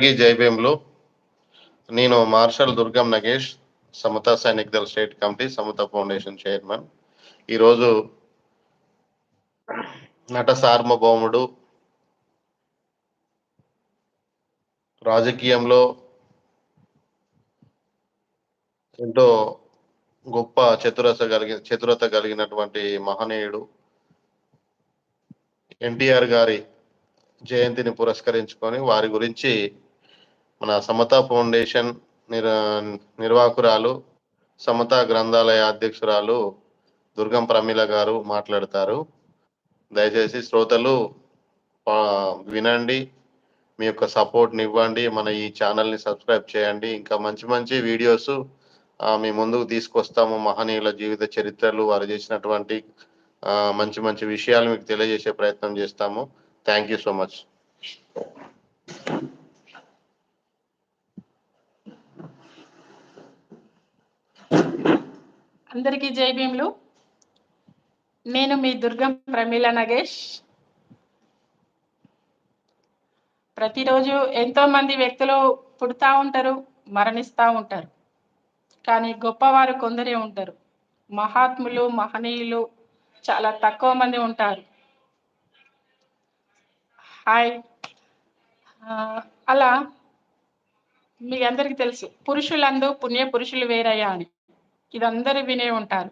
అందరికీ నేను marshal Durgam Nagesh Samata Sainik Dal state committee Samata foundation chairman. ఈరోజు నట సార్వభౌముడు రాజకీయంలో ఎంతో గొప్ప చతురత కలిగి చతురత కలిగినటువంటి మహనీయుడు. ఎన్టీఆర్ గారి జయంతిని పురస్కరించుకొని వారి గురించి మన సమత ఫౌండేషన్ నిర్ నిర్వాహకురాలు సమత గ్రంథాలయ అధ్యక్షురాలు దుర్గం ప్రమీల గారు మాట్లాడతారు. దయచేసి శ్రోతలు వినండి. మీ యొక్క సపోర్ట్ని ఇవ్వండి మన ఈ ఛానల్ని సబ్స్క్రైబ్ చేయండి. ఇంకా మంచి మంచి వీడియోస్ మీ ముందుకు తీసుకొస్తాము. మహనీయుల జీవిత చరిత్రలు వారు చేసినటువంటి మంచి మంచి విషయాలు మీకు తెలియజేసే ప్రయత్నం చేస్తాము. థ్యాంక్ యూ సో మచ్ అందరికీ జై భీములు. నేను మీ దుర్గం ప్రమీల నగేష్. ప్రతిరోజు ఎంతో మంది వ్యక్తులు పుడతా ఉంటారు మరణిస్తూ ఉంటారు. కానీ గొప్పవారు కొందరే ఉంటారు. మహాత్ములు మహనీయులు చాలా తక్కువ మంది ఉంటారు. హాయ్. అలా మీ అందరికీ తెలుసు. పురుషులందు పుణ్య పురుషులు వేరయ్యా అని. ఇదందరూ వినే ఉంటారు.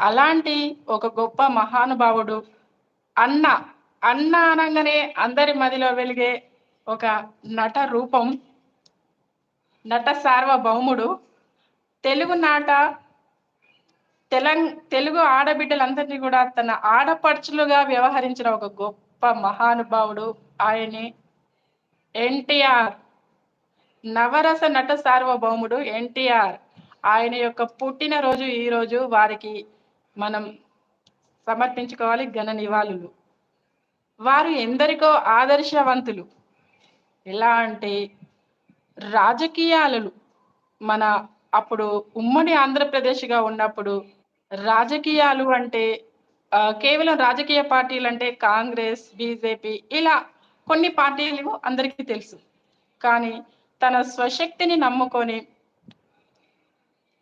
అలాంటి ఒక గొప్ప మహానుభావుడు అన్న అన్న అనగానే అందరి మదిలో వెలిగే ఒక నట రూపం నట సార్వభౌముడు తెలుగు నాట తెలంగ తెలుగు ఆడబిడ్డలందరినీ కూడా తన ఆడపడుచులుగా వ్యవహరించిన ఒక గొప్ప మహానుభావుడు ఆయనే. ఎన్టీఆర్. నవరస నట సార్వభౌముడు ఎన్టీఆర్. ఆయన యొక్క పుట్టినరోజు ఈ రోజు వారికి మనం సమర్పించుకోవాలి ఘన నివాళులు. వారు ఎందరికో ఆదర్శవంతులు. ఎలా అంటే రాజకీయాలు మన అప్పుడు ఉమ్మడి ఆంధ్రప్రదేశ్గా ఉన్నప్పుడు రాజకీయాలు అంటే కేవలం రాజకీయ పార్టీలు అంటే కాంగ్రెస్ బీజేపీ ఇలా కొన్ని పార్టీలు అందరికీ తెలుసు. కానీ తన స్వశక్తిని నమ్ముకొని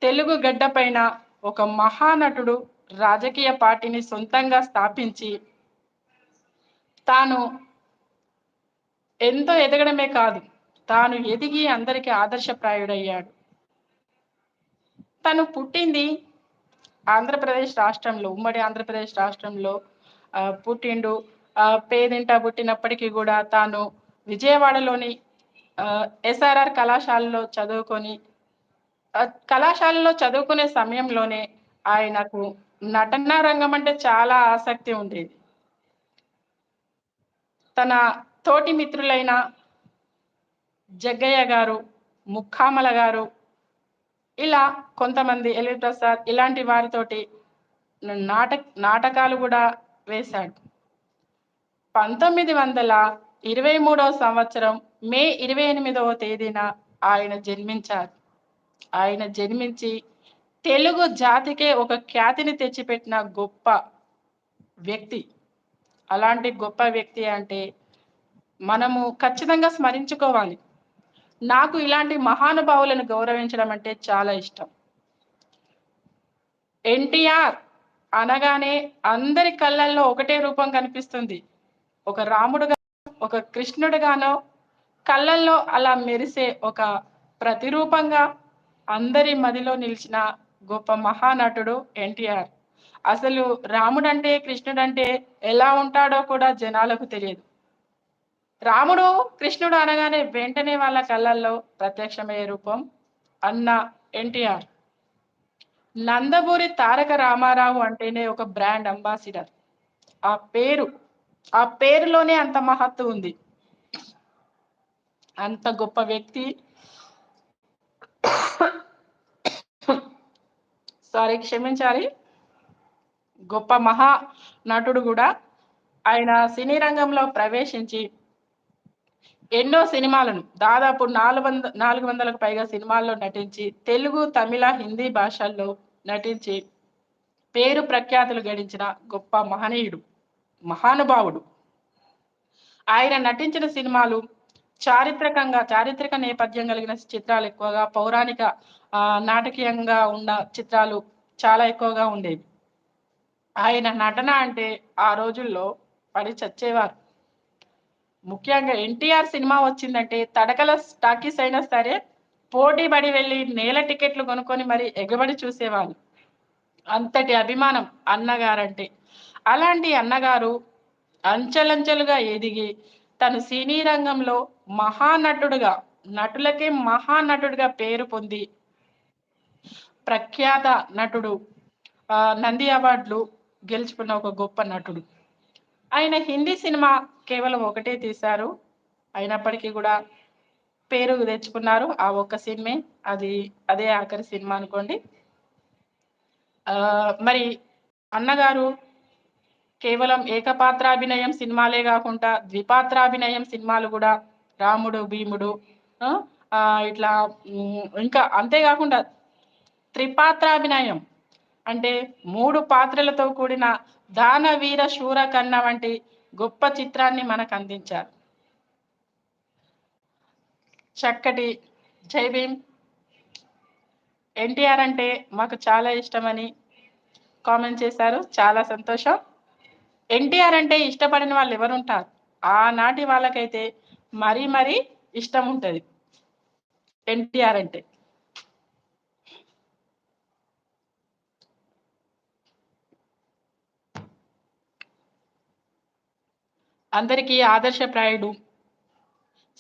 తెలుగు గడ్డపైన ఒక మహానటుడు రాజకీయ పార్టీని సొంతంగా స్థాపించి తాను ఎంతో ఎదగడమే కాదు తాను ఎదిగి అందరికీ ఆదర్శప్రాయుడయ్యాడు. తను పుట్టింది ఆంధ్రప్రదేశ్ రాష్ట్రంలో ఉమ్మడి ఆంధ్రప్రదేశ్ రాష్ట్రంలో పుట్టిండు. పేదింట పుట్టినప్పటికీ కూడా తాను విజయవాడలోని ఎస్ఆర్ఆర్ కళాశాలలో చదువుకొని కళాశాలలో చదువుకునే సమయంలోనే ఆయనకు నటనా రంగం అంటే చాలా ఆసక్తి ఉండేది. తన తోటి మిత్రులైన జగ్గయ్య గారు ముక్కామల గారు ఇలా కొంతమంది ఎల్వి ప్రసాద్ ఇలాంటి వారితోటి నాట నాటకాలు కూడా వేశాడు. పంతొమ్మిది వందల ఇరవై మూడవ సంవత్సరం మే ఇరవై ఎనిమిదవ తేదీన ఆయన జన్మించారు. ఆయన జన్మించి తెలుగు జాతికే ఒక ఖ్యాతిని తెచ్చిపెట్టిన గొప్ప వ్యక్తి. అలాంటి గొప్ప వ్యక్తి అంటే మనము ఖచ్చితంగా స్మరించుకోవాలి. నాకు ఇలాంటి మహానుభావులను గౌరవించడం అంటే చాలా ఇష్టం. ఎన్టీఆర్ అనగానే అందరి కళ్ళల్లో ఒకటే రూపం కనిపిస్తుంది. ఒక రాముడుగా ఒక కృష్ణుడుగానో కళ్ళల్లో అలా మెరిసే ఒక ప్రతిరూపంగా అందరి మదిలో నిలిచిన గొప్ప మహానటుడు ఎన్టీఆర్. అసలు రాముడంటే కృష్ణుడంటే ఎలా ఉంటాడో కూడా జనాలకు తెలియదు. రాముడు కృష్ణుడు అనగానే వెంటనే వాళ్ళ కళ్ళల్లో ప్రత్యక్షమయ్యే రూపం అన్న ఎన్టీఆర్. నందమూరి తారక రామారావు అంటేనే ఒక బ్రాండ్ అంబాసిడర్. ఆ పేరు ఆ పేరులోనే అంత మహత్తు ఉంది. అంత గొప్ప వ్యక్తి సారీ క్షమించాలి. గొప్ప మహా నటుడు కూడా ఆయన సినీ రంగంలో ప్రవేశించి ఎన్నో సినిమాలను దాదాపు నాలుగు వంద నాలుగు వందలకు పైగా సినిమాల్లో నటించి తెలుగు తమిళ హిందీ భాషల్లో నటించి పేరు ప్రఖ్యాతులు గడించిన గొప్ప మహనీయుడు మహానుభావుడు. ఆయన నటించిన సినిమాలు చారిత్రకంగా చారిత్రక నేపథ్యం కలిగిన చిత్రాలు ఎక్కువగా పౌరాణిక నాటకీయంగా ఉన్న చిత్రాలు చాలా ఎక్కువగా ఉండేవి. ఆయన నటన అంటే ఆ రోజుల్లో పడి చచ్చేవారు. ముఖ్యంగా ఎన్టీఆర్ సినిమా వచ్చిందంటే తడకల టాకీస్ అయినా సరే పోటీ పడి వెళ్ళి నేల టికెట్లు కొనుక్కొని మరి ఎగబడి చూసేవాళ్ళు. అంతటి అభిమానం అన్నగారంటే. అలాంటి అన్నగారు అంచెలంచెలుగా ఎదిగి తను సినీ రంగంలో మహానటుడుగా నటులకే మహానటుడుగా పేరు పొంది ప్రఖ్యాత నటుడు నంది అవార్డులు గెలుచుకున్న ఒక గొప్ప నటుడు. ఆయన హిందీ సినిమా కేవలం ఒకటే తీశారు. అయినప్పటికీ కూడా పేరు తెచ్చుకున్నారు. ఆ ఒక్క సినిమే. అది అదే ఆఖరి సినిమా అనుకోండి. మరి అన్నగారు కేవలం ఏకపాత్రాభినయం సినిమాలే కాకుండా ద్విపాత్రాభినయం సినిమాలు కూడా రాముడు భీముడు ఇట్లా ఇంకా అంతేకాకుండా త్రిపాత్రాభినయం అంటే మూడు పాత్రలతో కూడిన దానవీర శూర కన్న వంటి గొప్ప చిత్రాన్ని మనకు అందించారు. చక్కటి జై భీమ్. ఎన్టీఆర్ అంటే మాకు చాలా ఇష్టమని కామెంట్ చేశారు. చాలా సంతోషం. ఎన్టీఆర్ అంటే ఇష్టపడిన వాళ్ళు ఎవరు ఉంటారు ఆనాటి వాళ్ళకైతే మరీ మరీ ఇష్టం ఉంటుంది. ఎన్టీఆర్ అంటే. అందరికీ ఆదర్శప్రాయుడు.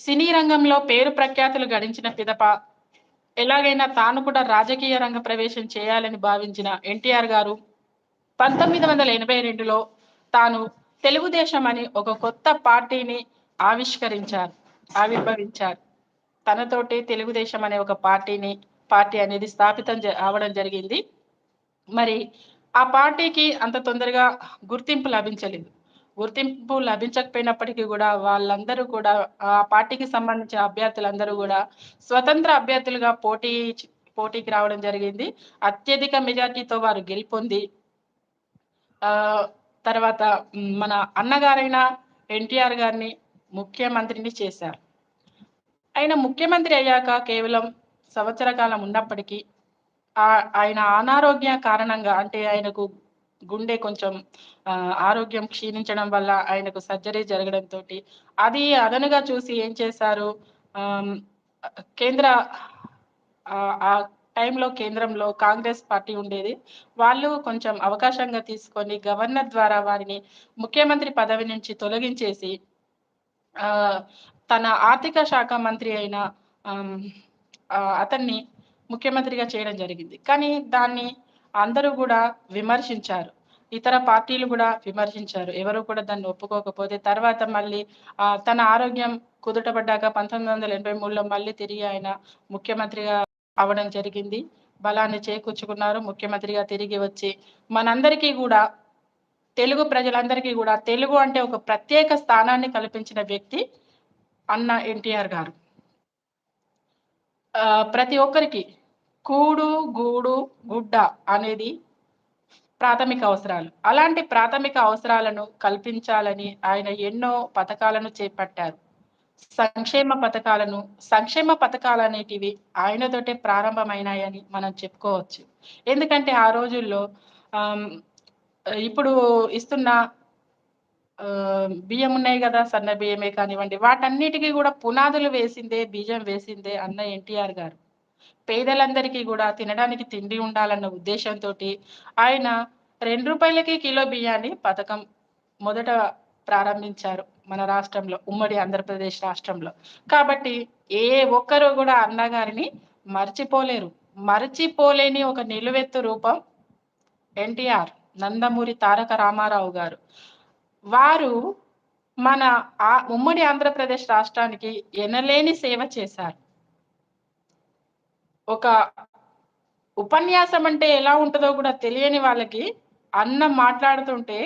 సినీ రంగంలో పేరు ప్రఖ్యాతులు గడించిన పిదప ఎలాగైనా తాను కూడా రాజకీయ రంగ ప్రవేశం చేయాలని భావించిన ఎన్టీఆర్ గారు పంతొమ్మిది వందల ఎనభై రెండులో తాను తెలుగుదేశం అని ఒక కొత్త పార్టీని ఆవిష్కరించారు ఆవిర్భవించారు. తనతోటి తెలుగుదేశం అనే ఒక పార్టీని పార్టీ అనేది స్థాపితం జ- అవడం జరిగింది. మరి ఆ పార్టీకి అంత తొందరగా గుర్తింపు లభించలేదు. గుర్తింపు లభించకపోయినప్పటికీ కూడా వాళ్ళందరూ కూడా ఆ పార్టీకి సంబంధించిన అభ్యర్థులందరూ కూడా స్వతంత్ర అభ్యర్థులుగా పోటీ పోటీకి రావడం జరిగింది. అత్యధిక మెజార్టీతో వారు గెలుపొంది ఆ తర్వాత మన అన్నగారైన ఎన్టీఆర్ గారిని ముఖ్యమంత్రిని చేశారు. ఆయన ముఖ్యమంత్రి అయ్యాక కేవలం సంవత్సర కాలం ఉన్నప్పటికీ ఆ- ఆయన అనారోగ్య కారణంగా అంటే ఆయనకు గుండె కొంచెం ఆరోగ్యం క్షీణించడం వల్ల ఆయనకు సర్జరీ జరగడంతో అది అదనుగా చూసి ఏం చేశారు? కేంద్ర టైంలో కేంద్రంలో కాంగ్రెస్ పార్టీ ఉండేది. వాళ్ళు కొంచెం అవకాశంగా తీసుకొని గవర్నర్ ద్వారా వారిని ముఖ్యమంత్రి పదవి నుంచి తొలగించేసి ఆ తన ఆర్థిక శాఖ మంత్రి అయిన అతన్ని ముఖ్యమంత్రిగా చేయడం జరిగింది. కానీ దాన్ని అందరూ కూడా విమర్శించారు. ఇతర పార్టీలు కూడా విమర్శించారు. ఎవరు కూడా దాన్ని ఒప్పుకోకపోతే తర్వాత మళ్ళీ తన ఆరోగ్యం కుదుటపడ్డాక పంతొమ్మిది వందల ఎనభై మూడులో మళ్ళీ తిరిగి ఆయన ముఖ్యమంత్రిగా అవడం జరిగింది. బలాన్ని చేకూర్చుకున్నారు. ముఖ్యమంత్రిగా తిరిగి వచ్చి మనందరికీ కూడా తెలుగు ప్రజలందరికీ కూడా తెలుగు అంటే ఒక ప్రత్యేక స్థానాన్ని కల్పించిన వ్యక్తి అన్న ఎన్టీఆర్ గారు. ప్రతి ఒక్కరికి కూడు గూడు గుడ్డ అనేది ప్రాథమిక అవసరాలు. అలాంటి ప్రాథమిక అవసరాలను కల్పించాలని ఆయన ఎన్నో పథకాలను చేపట్టారు. సంక్షేమ పథకాలను సంక్షేమ పథకాలు అనేటివి ఆయనతోటే ప్రారంభమైనాయని మనం చెప్పుకోవచ్చు. ఎందుకంటే ఆ రోజుల్లో ఇప్పుడు ఇస్తున్న ఆ, బియ్యం ఉన్నాయి కదా సన్న బియ్యమే కానివ్వండి వాటన్నిటికీ కూడా పునాదులు వేసిందే బీజం వేసిందే అన్న ఎన్టీఆర్ గారు. పేదలందరికీ కూడా తినడానికి తిండి ఉండాలన్న ఉద్దేశంతో ఆయన రెండు రూపాయలకి కిలో బియ్యాన్ని పథకం మొదట ప్రారంభించారు. మన రాష్ట్రంలో ఉమ్మడి ఆంధ్రప్రదేశ్ రాష్ట్రంలో. కాబట్టి ఏ ఒక్కరు కూడా అన్నగారిని మర్చిపోలేరు. మర్చిపోలేని ఒక నిలువెత్తు రూపం ఎన్టీఆర్ నందమూరి తారక రామారావు గారు. వారు మన ఆ ఉమ్మడి ఆంధ్రప్రదేశ్ రాష్ట్రానికి ఎనలేని సేవ చేశారు. ఒక ఉపన్యాసం అంటే ఎలా ఉంటుందో కూడా తెలియని వాళ్ళకి అన్న మాట్లాడుతుంటే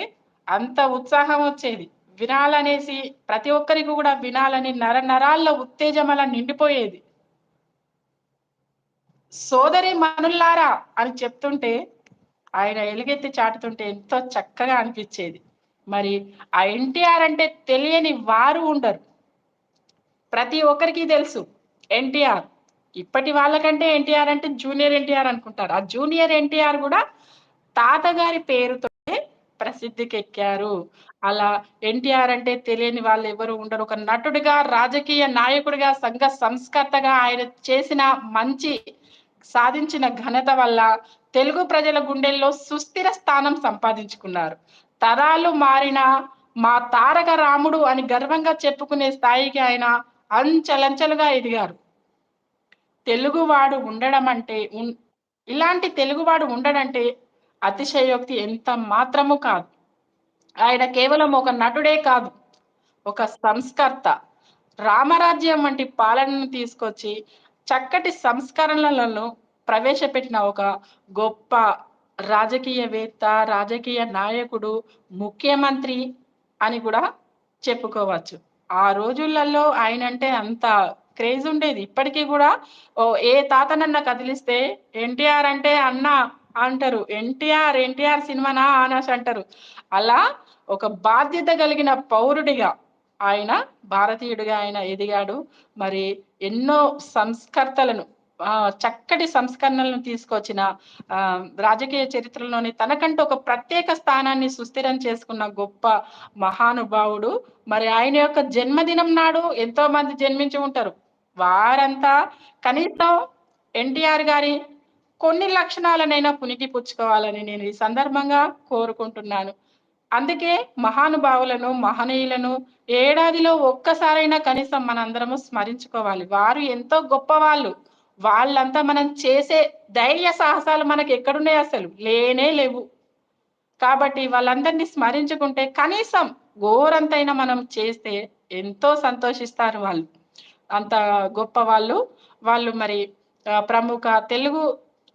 అంత ఉత్సాహం వచ్చేది. వినాలనేసి ప్రతి ఒక్కరికి కూడా వినాలని నర నరాల్లో ఉత్తేజం అలా నిండిపోయేది. సోదరి మనుల్లారా అని చెప్తుంటే ఆయన ఎలుగెత్తి చాటుతుంటే ఎంతో చక్కగా అనిపించేది. మరి ఆ ఎన్టీఆర్ అంటే తెలియని వారు ఉండరు. ప్రతి ఒక్కరికి తెలుసు ఎన్టీఆర్. ఇప్పటి వాళ్ళకంటే ఎన్టీఆర్ అంటే జూనియర్ ఎన్టీఆర్ అనుకుంటారు. ఆ జూనియర్ ఎన్టీఆర్ కూడా తాతగారి పేరుతో ప్రసిద్ధికి ఎక్కారు. అలా ఎన్టీఆర్ అంటే తెలియని వాళ్ళు ఎవరు ఉండరు. ఒక నటుడిగా రాజకీయ నాయకుడిగా సంఘ సంస్కర్తగా ఆయన చేసిన మంచి సాధించిన ఘనత వల్ల తెలుగు ప్రజల గుండెల్లో సుస్థిర స్థానం సంపాదించుకున్నారు. తరాలు మారిన మా తారక రాముడు అని గర్వంగా చెప్పుకునే స్థాయికి ఆయన అంచెలంచెలుగా ఎదిగారు. తెలుగువాడు ఉండడం అంటే ఇలాంటి తెలుగువాడు ఉండడంటే అతిశయోక్తి ఎంత మాత్రము కాదు. ఆయన కేవలం ఒక నటుడే కాదు ఒక సంస్కర్త. రామరాజ్యం వంటి పాలనను తీసుకొచ్చి చక్కటి సంస్కరణలను ప్రవేశపెట్టిన ఒక గొప్ప రాజకీయవేత్త రాజకీయ నాయకుడు ముఖ్యమంత్రి అని కూడా చెప్పుకోవచ్చు. ఆ రోజులలో ఆయన అంటే అంత క్రేజ్ ఉండేది. ఇప్పటికీ కూడా ఓ ఏ తాతనన్న కదిలిస్తే ఎన్టీఆర్ అంటే అన్న అంటారు. ఎన్టీఆర్ ఎన్టీఆర్ సినిమానా అనేసి అంటారు. అలా ఒక బాధ్యత కలిగిన పౌరుడిగా ఆయన భారతీయుడిగా ఆయన ఎదిగాడు. మరి ఎన్నో సంస్కర్తలను చక్కటి సంస్కరణలను తీసుకొచ్చిన ఆ రాజకీయ చరిత్రలోని తనకంటూ ఒక ప్రత్యేక స్థానాన్ని సుస్థిరం చేసుకున్న గొప్ప మహానుభావుడు. మరి ఆయన యొక్క జన్మదినం నాడు ఎంతో మంది జన్మించి ఉంటారు. వారంతా కనీసం ఎన్టీఆర్ గారి కొన్ని లక్షణాలనైనా పునికి పుచ్చుకోవాలని నేను ఈ సందర్భంగా కోరుకుంటున్నాను. అందుకే మహానుభావులను మహనీయులను ఏడాదిలో ఒక్కసారైనా కనీసం మనందరము స్మరించుకోవాలి. వారు ఎంతో గొప్ప వాళ్ళు వాళ్ళంతా మనం చేసే ధైర్య సాహసాలు మనకి ఎక్కడున్నాయి అసలు? లేనే లేవు. కాబట్టి వాళ్ళందరినీ స్మరించుకుంటే కనీసం ఘోరంతైనా మనం చేస్తే ఎంతో సంతోషిస్తారు వాళ్ళు. అంత గొప్ప వాళ్ళు వాళ్ళు మరి ప్రముఖ తెలుగు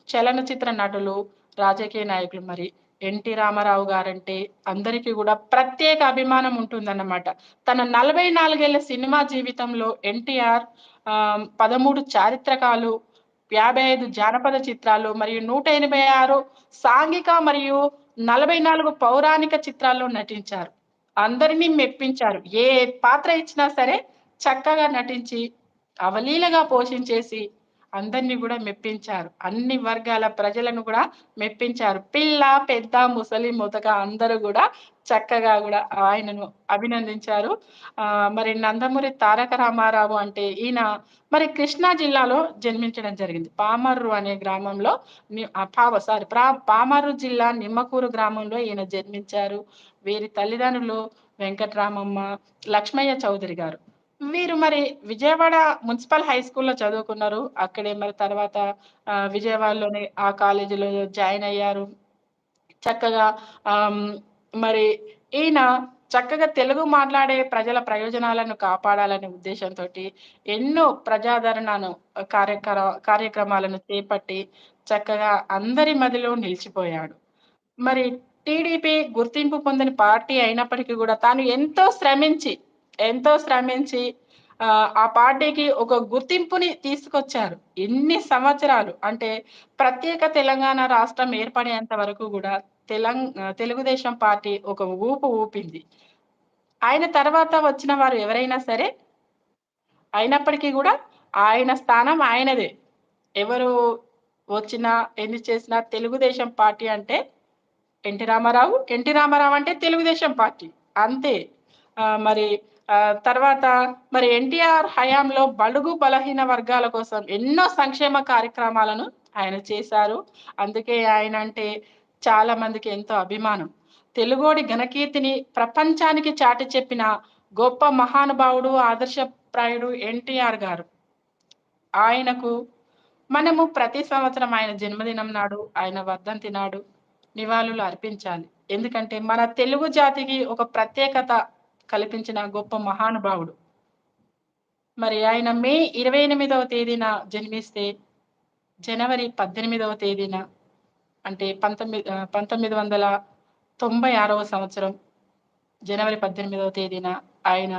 చలనచిత్ర నటులు రాజకీయ నాయకులు మరి ఎన్టీ రామారావు గారంటే అందరికీ కూడా ప్రత్యేక అభిమానం ఉంటుందన్నమాట. తన నలభై నాలుగేళ్ళ సినిమా జీవితంలో ఎన్టీఆర్ ఆ పదమూడు చారిత్రకాలు యాభై ఐదు జానపద చిత్రాలు మరియు నూట ఎనభై ఆరు సాంఘిక మరియు నలభై నాలుగు పౌరాణిక చిత్రాల్లో నటించారు. అందరినీ మెప్పించారు. ఏ పాత్ర ఇచ్చినా సరే చక్కగా నటించి అవలీలగా పోషించేసి అందరినీ కూడా మెప్పించారు. అన్ని వర్గాల ప్రజలను కూడా మెప్పించారు. పిల్ల పెద్ద ముసలి ముతక అందరూ కూడా చక్కగా కూడా ఆయనను అభినందించారు. ఆ మరి నందమూరి తారక రామారావు అంటే ఈయన మరి కృష్ణా జిల్లాలో జన్మించడం జరిగింది. పామర్రు అనే గ్రామంలో పావ సారీ ప్రా పామర్రు జిల్లా నిమ్మకూరు గ్రామంలో ఈయన జన్మించారు. వీరి తల్లిదండ్రులు వెంకటరామమ్మ లక్ష్మయ్య చౌదరి గారు. మీరు మరి విజయవాడ మున్సిపల్ హై స్కూల్లో చదువుకున్నారు. అక్కడే మరి తర్వాత విజయవాడలోని విజయవాడలోనే ఆ కాలేజీలో జాయిన్ అయ్యారు. చక్కగా మరి ఈయన చక్కగా తెలుగు మాట్లాడే ప్రజల ప్రయోజనాలను కాపాడాలనే ఉద్దేశంతో ఎన్నో ప్రజాదరణను కార్యక్ర కార్యక్రమాలను చేపట్టి చక్కగా అందరి మదిలో నిలిచిపోయాడు. మరి టీడీపీ గుర్తింపు పొందిన పార్టీ అయినప్పటికీ కూడా తాను ఎంతో శ్రమించి ఎంతో శ్రమించి ఆ, పార్టీకి ఒక గుర్తింపుని తీసుకొచ్చారు. ఎన్ని సంవత్సరాలు అంటే ప్రత్యేక తెలంగాణ రాష్ట్రం ఏర్పడేంత వరకు కూడా తెలంగ తెలుగుదేశం పార్టీ ఒక ఊపు ఊపింది. ఆయన తర్వాత వచ్చిన వారు ఎవరైనా సరే అయినప్పటికీ కూడా ఆయన స్థానం ఆయనదే. ఎవరు వచ్చినా ఎన్ని చేసినా తెలుగుదేశం పార్టీ అంటే ఎన్టీ రామారావు. ఎన్టీ రామారావు అంటే తెలుగుదేశం పార్టీ. అంతే. మరి తర్వాత మరి ఎన్టీఆర్ హయాంలో బడుగు బలహీన వర్గాల కోసం ఎన్నో సంక్షేమ కార్యక్రమాలను ఆయన చేశారు. అందుకే ఆయన అంటే చాలా మందికి ఎంతో అభిమానం. తెలుగోడి ఘనకీర్తిని ప్రపంచానికి చాటి చెప్పిన గొప్ప మహానుభావుడు ఆదర్శప్రాయుడు ఎన్టీఆర్ గారు. ఆయనకు మనము ప్రతి సంవత్సరం ఆయన జన్మదినం నాడు ఆయన వర్ధంతి నాడు నివాళులు అర్పించాలి. ఎందుకంటే మన తెలుగు జాతికి ఒక ప్రత్యేకత కల్పించిన గొప్ప మహానుభావుడు. మరి ఆయన మే ఇరవై ఎనిమిదవ తేదీన జన్మిస్తే జనవరి పద్దెనిమిదవ తేదీన అంటే పంతొమ్మిది పంతొమ్మిది వందల తొంభై ఆరవ సంవత్సరం జనవరి పద్దెనిమిదవ తేదీన ఆయన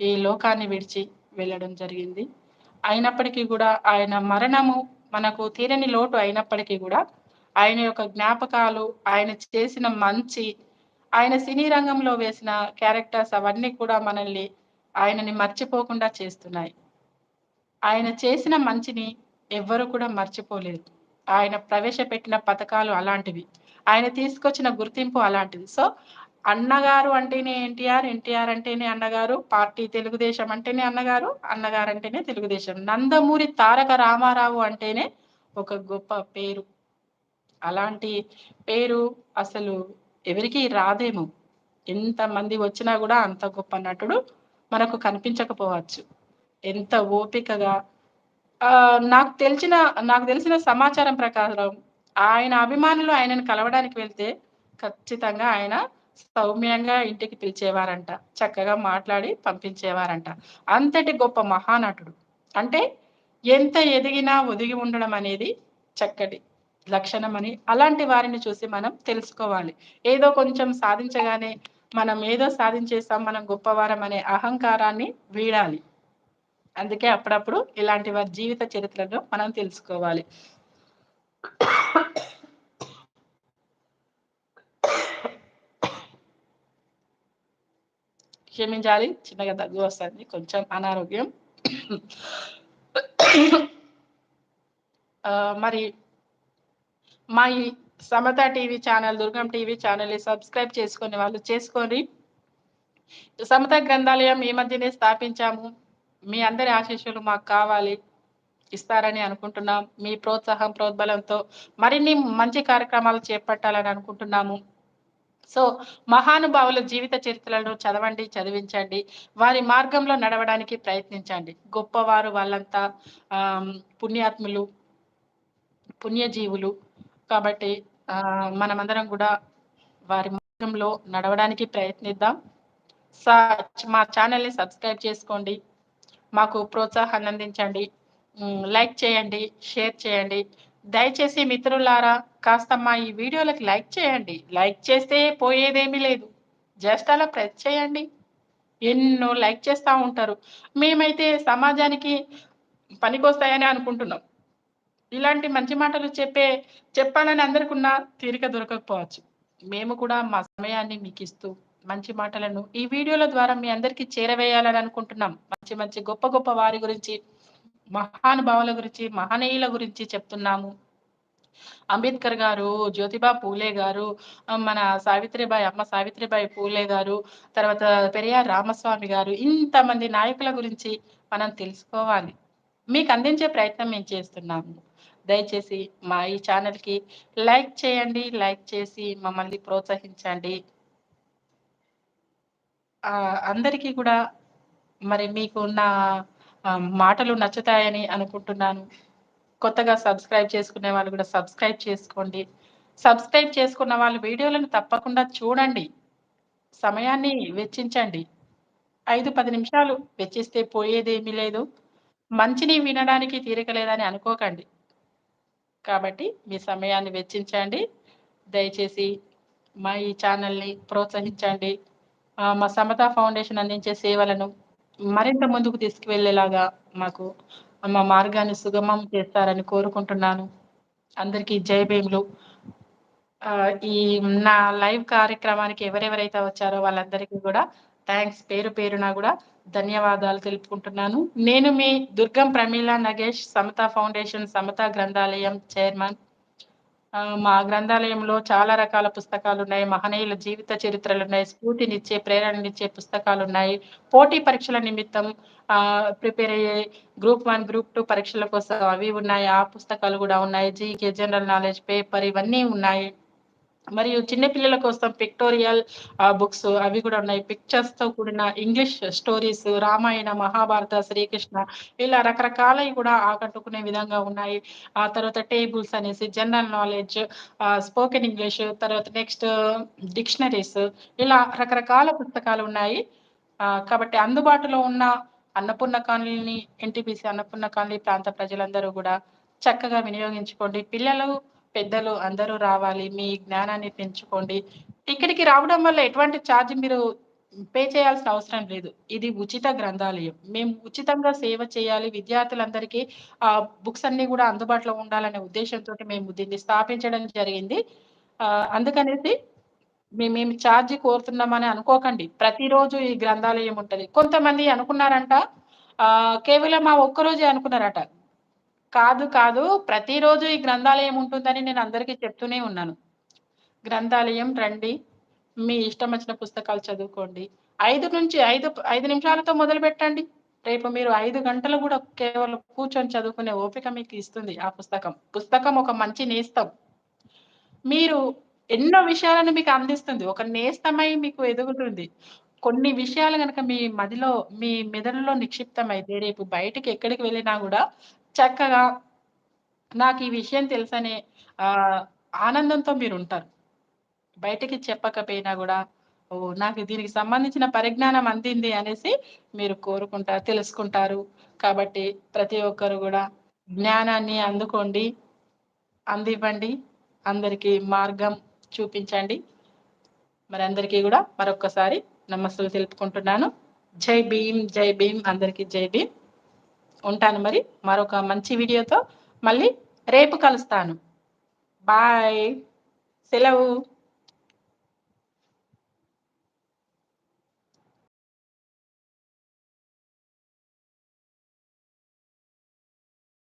ఈ లోకాన్ని విడిచి వెళ్ళడం జరిగింది. అయినప్పటికీ కూడా ఆయన మరణము మనకు తీరని లోటు అయినప్పటికీ కూడా ఆయన యొక్క జ్ఞాపకాలు ఆయన చేసిన మంచి ఆయన సినీ రంగంలో వేసిన క్యారెక్టర్స్ అవన్నీ కూడా మనల్ని ఆయనని మర్చిపోకుండా చేస్తున్నాయి. ఆయన చేసిన మంచిని ఎవ్వరు కూడా మర్చిపోలేదు. ఆయన ప్రవేశపెట్టిన పథకాలు అలాంటివి. ఆయన తీసుకొచ్చిన గుర్తింపు అలాంటిది. సో అన్నగారు అంటేనే ఎన్టీఆర్ ఎన్టీఆర్ అంటేనే అన్నగారు పార్టీ తెలుగుదేశం అంటేనే అన్నగారు అన్నగారు అంటేనే తెలుగుదేశం. నందమూరి తారక రామారావు అంటేనే ఒక గొప్ప పేరు. అలాంటి పేరు అసలు ఎవరికి రాదేమో. ఎంతమంది వచ్చినా కూడా అంత గొప్ప నటుడు మనకు కనిపించకపోవచ్చు. ఎంత ఓపికగా నాకు తెలిసిన నాకు తెలిసిన సమాచారం ప్రకారం ఆయన అభిమానులు ఆయనను కలవడానికి వెళ్తే ఖచ్చితంగా ఆయన సౌమ్యంగా ఇంటికి పిలిచేవారంట. చక్కగా మాట్లాడి పంపించేవారంట. అంతటి గొప్ప మహానటుడు. అంటే ఎంత ఎదిగినా ఒదిగి ఉండడం అనేది చక్కటి లక్షణమని అలాంటి వారిని చూసి మనం తెలుసుకోవాలి. ఏదో కొంచెం సాధించగానే మనం ఏదో సాధించేస్తాం మనం గొప్పవారం అనే అహంకారాన్ని వీడాలి. అందుకే అప్పుడప్పుడు ఇలాంటి వారి జీవిత చరిత్రను మనం తెలుసుకోవాలి. క్షమించాలి చిన్నగా దగ్గు వస్తుంది కొంచెం అనారోగ్యం. ఆ, మరి మా ఈ Samata TV channel Durgam TV channel subscribe చేసుకునే వాళ్ళు చేసుకోండి. సమత గ్రంథాలయం ఈ మధ్యనే స్థాపించాము. మీ అందరి ఆశీస్సులు మాకు కావాలి ఇస్తారని అనుకుంటున్నాం. మీ ప్రోత్సాహం ప్రోద్బలంతో మరిన్ని మంచి కార్యక్రమాలు చేపట్టాలని అనుకుంటున్నాము. సో మహానుభావుల జీవిత చరిత్రలను చదవండి చదివించండి. వారి మార్గంలో నడవడానికి ప్రయత్నించండి. గొప్పవారు వాళ్ళంతా పుణ్యాత్ములు పుణ్యజీవులు. కాబట్టి మనమందరం కూడా వారి మార్గంలో నడవడానికి ప్రయత్నిద్దాం. మా ఛానల్ని సబ్స్క్రైబ్ చేసుకోండి. మాకు ప్రోత్సాహాన్ని అందించండి. లైక్ చేయండి షేర్ చేయండి. దయచేసి మిత్రులారా కాస్త మా ఈ వీడియోలకు లైక్ చేయండి. లైక్ చేస్తే పోయేదేమీ లేదు. జస్ట్ అలా ప్రెస్ చేయండి. ఎన్నో లైక్ చేస్తూ ఉంటారు. మేమైతే సమాజానికి పనికొస్తాయని అనుకుంటున్నాం. ఇలాంటి మంచి మాటలు చెప్పే చెప్పాలని అందరికి ఉన్న తీరిక దొరకకపోవచ్చు. మేము కూడా మా సమయాన్ని మీకు ఇస్తూ మంచి మాటలను ఈ వీడియోల ద్వారా మీ అందరికీ చేరవేయాలని అనుకుంటున్నాం. మంచి మంచి గొప్ప గొప్ప వారి గురించి మహానుభావుల గురించి మహనీయుల గురించి చెప్తున్నాము. అంబేద్కర్ గారు జ్యోతిబా పూలే గారు మన సావిత్రిబాయి అమ్మ సావిత్రిబాయి పూలే గారు తర్వాత పెరియార్ రామస్వామి గారు ఇంతమంది నాయకుల గురించి మనం తెలుసుకోవాలి. మీకు అందించే ప్రయత్నం మేము చేస్తున్నాము. దయచేసి మా ఈ ఛానల్కి లైక్ చేయండి లైక్ చేసి మమ్మల్ని ప్రోత్సహించండి. అందరికీ కూడా మరి మీకు నా మాటలు నచ్చుతాయని అనుకుంటున్నాను. కొత్తగా సబ్స్క్రైబ్ చేసుకునే వాళ్ళు కూడా సబ్స్క్రైబ్ చేసుకోండి. సబ్స్క్రైబ్ చేసుకున్న వాళ్ళు వీడియోలను తప్పకుండా చూడండి. సమయాన్ని వెచ్చించండి. ఐదు పది నిమిషాలు వెచ్చిస్తే పోయేదేమీ లేదు. మంచిని వినడానికి తీరిక లేదని అనుకోకండి. కాబట్టి మీ సమయాన్ని వెచ్చించండి. దయచేసి మా ఈ ఛానల్ని ప్రోత్సహించండి. మా సమతా ఫౌండేషన్ అందించే సేవలను మరింత ముందుకు తీసుకువెళ్ళేలాగా మాకు మా మార్గాన్ని సుగమం చేస్తారని కోరుకుంటున్నాను. అందరికీ జై భీములు. ఈ నా లైవ్ కార్యక్రమానికి ఎవరెవరైతే వచ్చారో వాళ్ళందరికీ కూడా థ్యాంక్స్ పేరు పేరున కూడా ధన్యవాదాలు తెలుపుకుంటున్నాను. నేను మీ దుర్గం ప్రమీల నగేష్ సమత ఫౌండేషన్ సమత గ్రంథాలయం చైర్మన్. ఆ, మా గ్రంథాలయంలో చాలా రకాల పుస్తకాలు ఉన్నాయి. మహనీయుల జీవిత చరిత్రలు ఉన్నాయి. స్ఫూర్తినిచ్చే ప్రేరణనిచ్చే పుస్తకాలు ఉన్నాయి. పోటీ పరీక్షల నిమిత్తం ఆ ప్రిపేర్ అయ్యే గ్రూప్ వన్ గ్రూప్ టూ పరీక్షల కోసం అవి ఉన్నాయి. ఆ పుస్తకాలు కూడా ఉన్నాయి. జీకే జనరల్ నాలెడ్జ్ పేపర్ ఇవన్నీ ఉన్నాయి. మరియు చిన్నపిల్లల కోసం పిక్టోరియల్ బుక్స్ అవి కూడా ఉన్నాయి. పిక్చర్స్తో కూడిన ఇంగ్లీష్ స్టోరీస్ రామాయణ మహాభారత శ్రీకృష్ణ ఇలా రకరకాలవి కూడా ఆకట్టుకునే విధంగా ఉన్నాయి. ఆ తర్వాత టేబుల్స్ అనేసి జనరల్ నాలెడ్జ్ స్పోకెన్ ఇంగ్లీష్ తర్వాత నెక్స్ట్ డిక్షనరీస్ ఇలా రకరకాల పుస్తకాలు ఉన్నాయి. కాబట్టి అందుబాటులో ఉన్న Annapurna colony NTPC Annapurna colony ప్రాంత ప్రజలందరూ కూడా చక్కగా వినియోగించుకోండి. పిల్లలు పెద్దలు అందరూ రావాలి మీ జ్ఞానాన్ని పెంచుకోండి. ఇక్కడికి రావడం వల్ల ఎటువంటి ఛార్జ్ మీరు పే చేయాల్సిన అవసరం లేదు. ఇది ఉచిత గ్రంథాలయం. మేము ఉచితంగా సేవ చేయాలి. విద్యార్థులందరికీ ఆ బుక్స్ అన్ని కూడా అందుబాటులో ఉండాలనే ఉద్దేశంతో మేము దీన్ని స్థాపించడం జరిగింది. ఆ, అందుకనేసి మేమేమి ఛార్జ్ కోరుతున్నామని అనుకోకండి. ప్రతిరోజు ఈ గ్రంథాలయం ఉంటుంది. కొంతమంది అనుకున్నారంట ఆ కేవలం ఆ ఒక్కరోజే అనుకున్నారట. కాదు కాదు. ప్రతిరోజు ఈ గ్రంథాలయం ఉంటుందని నేను అందరికీ చెప్తూనే ఉన్నాను. గ్రంథాలయం రండి. మీ ఇష్టం వచ్చిన పుస్తకాలు చదువుకోండి. ఐదు నుంచి ఐదు ఐదు నిమిషాలతో మొదలు పెట్టండి. రేపు మీరు ఐదు గంటలు కూడా కేవలం కూర్చొని చదువుకునే ఓపిక మీకు ఇస్తుంది ఆ పుస్తకం. పుస్తకం ఒక మంచి నేస్తం. మీరు ఎన్నో విషయాలను మీకు అందిస్తుంది. ఒక నేస్తమై మీకు ఎదుగుతుంది. కొన్ని విషయాలు కనుక మీ మదిలో మీ మెదడులో నిక్షిప్తమైతే రేపు బయటికి ఎక్కడికి వెళ్ళినా కూడా చక్కగా నాకు ఈ విషయం తెలుసనే ఆ ఆనందంతో మీరు ఉంటారు బయటికి చెప్పకపోయినా కూడా ఓ నాకు దీనికి సంబంధించిన పరిజ్ఞానం అందింది అనేసి మీరు కోరుకుంటారు తెలుసుకుంటారు. కాబట్టి ప్రతి ఒక్కరు కూడా జ్ఞానాన్ని అందుకోండి అందివ్వండి అందరికీ మార్గం చూపించండి. మరి అందరికీ కూడా మరొక్కసారి నమస్తులు తెలుపుకుంటున్నాను. జై భీమ్ జై భీమ్ అందరికీ జై భీమ్. ఉంటాను మరి. మరొక మంచి వీడియోతో మళ్ళీ రేపు కలుస్తాను. బాయ్. సెలవు.